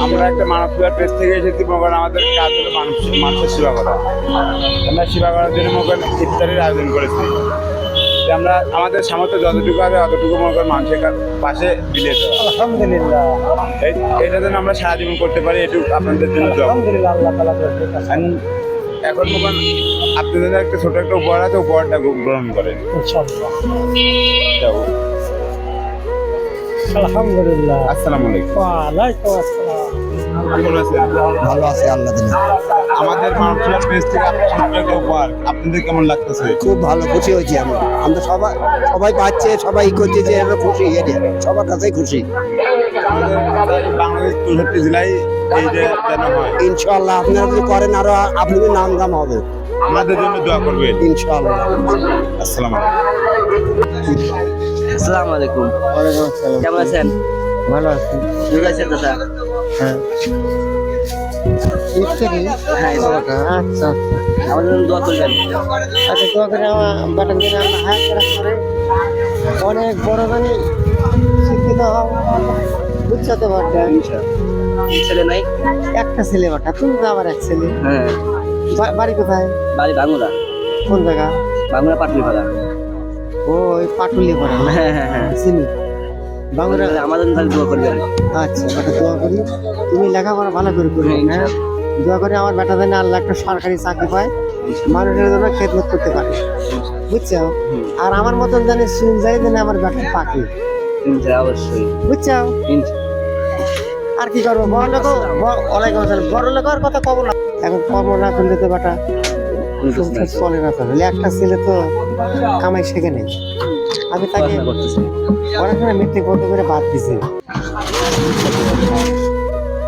আমরা একটা মানব সেবার পেজ থেকে এসেছি করেন আমাদের কাজ হলো মানুষ মানুষের সেবা করা আমরা সেবা করার জন্য করেন ইফতারের আয়োজন করেছি। আমরা আমাদের সামর্থ্য যতটুকু হবে অতটুকু মনে করেন মানুষের পাশে বিলে আলহামদুলিল্লাহ। এই- এটা যেন আমরা সারা জীবন করতে পারি এটুকু আপনাদের জন্য আলহামদুলিল্লাহ আল্লাহ আছে। এখন মনে আপনাদের একটা ছোট একটা উপহার আছে উপহারটা গ্রহণ করেন। আলহামদুলিল্লাহ। আসসালামু আলাইকুম ওয়ালাইকুম আসসালাম। ভালো আছে আল্লাহ দিলে। আমাদের মানব পেজ থেকে আপনার উপহার আপনাদের কেমন লাগতেছে? খুব ভালো খুশি হয়েছি আমি আমরা সবাই সবাই পাচ্ছে সবাই করছে যে আমরা খুশি সবার কাছেই খুশি। বাংলাদেশ চৌষট্টি জেলায় এই যে হয়। ইনশাআল্লাহ আপনারা যদি করেন আরও আপনাদের নাম দাম হবে। আমাদের জন্য দোয়া করবেন। ইনশাআল্লাহ। আসসালামু আলাইকুম আসসালামু আলাইকুম। ওয়ালাইকুম আসসালাম। কেমন আছেন? ভালো আছি। ভালো আছেন দাদা হ্যাঁ। হ্যাঁ আচ্ছা আচ্ছা। আমাদের দোয়া করবেন। আচ্ছা দোয়া করে আমার বাটান দিন অনেক বড় মানে শিক্ষিত হও বুঝছ তো বাটা ছেলে নাই? একটা ছেলে বাটা। তুমি তো আবার এক ছেলে। হ্যাঁ। বাড়ি কোথায়? বাড়ি বাংলা কোন জায়গা? বাংলা পাটলি পাড়া ও ওই পাটুলি পড়া হ্যাঁ হ্যাঁ হ্যাঁ। চিনি? বাংলা আমাদের তাহলে দোয়া করবেন। আচ্ছা বেটা দোয়া করি। তুমি লেখাপড়া ভালো করে করবে হ্যাঁ দোয়া করে আমার বেটা জানি আল্লাহ একটা সরকারি চাকরি পায়। মানুষের জন্য খেদমত করতে পারে। বুঝছ? আর আমার মতন জানি শুন যাই জানি আমার বেটা পাখি। অবশ্যই। বুঝছ? আর কি করব? বড় লোক বড় লোক আর কথা কব না। এখন কর্ম না করলে তো বেটা সংসার চলে না তাহলে একটা ছেলে তো কামাই শেখে নেই। আমি তাকে পড়াশোনা মেট্রিক বন্ধ করে বাদ দিছি।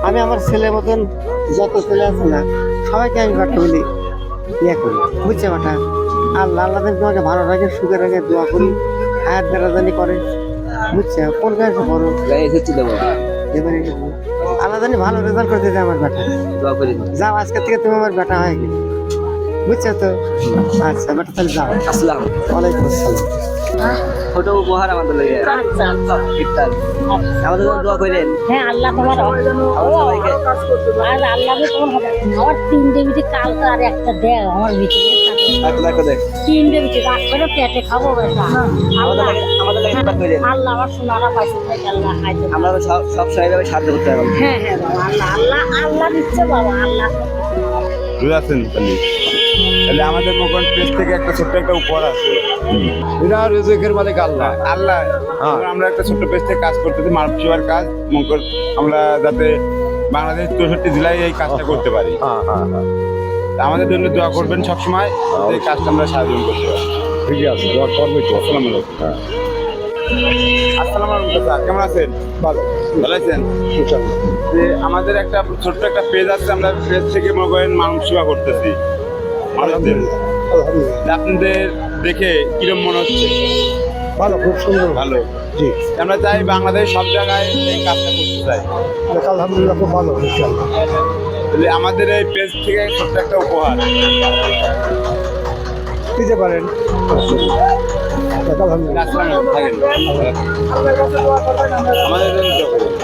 আমি আমার ছেলে মতন যত ছেলে আছে না সবাইকে আমি বাটা বলি ইয়ে করি। বুঝছে বাটা আল্লাহ আল্লাহ তোমাকে ভালো রাখে সুখে রাখে দোয়া করি হায়াত বেড়াদানি করে। বুঝছে? কোন কাজে বড় এবারে আল্লাহ জানি ভালো রেজাল্ট করে দিতে আমার বেটা। দোয়া করি। যাও আজকে থেকে তুমি আমার বেটা হয়ে গেলে। বুঝছ তো? আচ্ছা বেটা তাহলে যাও। আসসালাম। ওয়ালাইকুম আসসালাম। ছোট উপহার আমাদের লাগে আচ্ছা ইফতার। আমাদের জন্য দোয়া করেন হ্যাঁ আল্লাহ তোমার সবাইকে আর আল্লাহ তোমার হবে। আমার তিনটে বিটি কালকে আর একটা দেয় আমার ভিতরে তিনটে বিটি রাখবে না পেটে খাব বেটা। আমাদের আল্লাহ। আমাদের লাগে ইফতার করেন আল্লাহ আমার সোনারা পাইছে আল্লাহ খাইতে আমরা সব সব সবাই সাহায্য করতে পারব। হ্যাঁ হ্যাঁ আল্লাহ আল্লাহ আল্লাহ দিচ্ছে বাবা আল্লাহ। বুঝতে আছেন তাহলে তাহলে আমাদের মোকন পেজ থেকে একটা ছোট্ট একটা উপহার আছে। এটা রিজিকের মালিক আল্লাহ। আল্লাহ। আমরা একটা ছোট্ট পেজ থেকে কাজ করতেছি মানব সেবার কাজ। মঙ্কর আমরা যাতে বাংলাদেশ চৌষট্টি জেলায় এই কাজটা করতে পারি। হ্যাঁ হ্যাঁ হ্যাঁ। আমাদের জন্য দোয়া করবেন সবসময় এই কাজটা আমরা সাহায্য করতে পারি। ঠিক আছে দোয়া করবই তো। আসসালামু আলাইকুম। হ্যাঁ। আসসালামু আলাইকুম চাচা, কেমন আছেন? ভালো। ভালো আছেন? যে আমাদের একটা ছোট্ট একটা পেজ আছে আমরা পেজ থেকে মনে করেন মানুষ সেবা করতেছি। মানুষদের আপনাদের দেখে কিরম মনে হচ্ছে? ভালো খুব সুন্দর। ভালো। জি। আমরা চাই বাংলাদেশ সব জায়গায় এই কাজটা করতে চাই। আলহামদুলিল্লাহ খুব ভালো তাহলে আমাদের এই পেজ থেকে ছোট্ট একটা উপহার। দিতে পারেন। আলহামদুলিল্লাহ। থাকেন। আমাদের জন্য।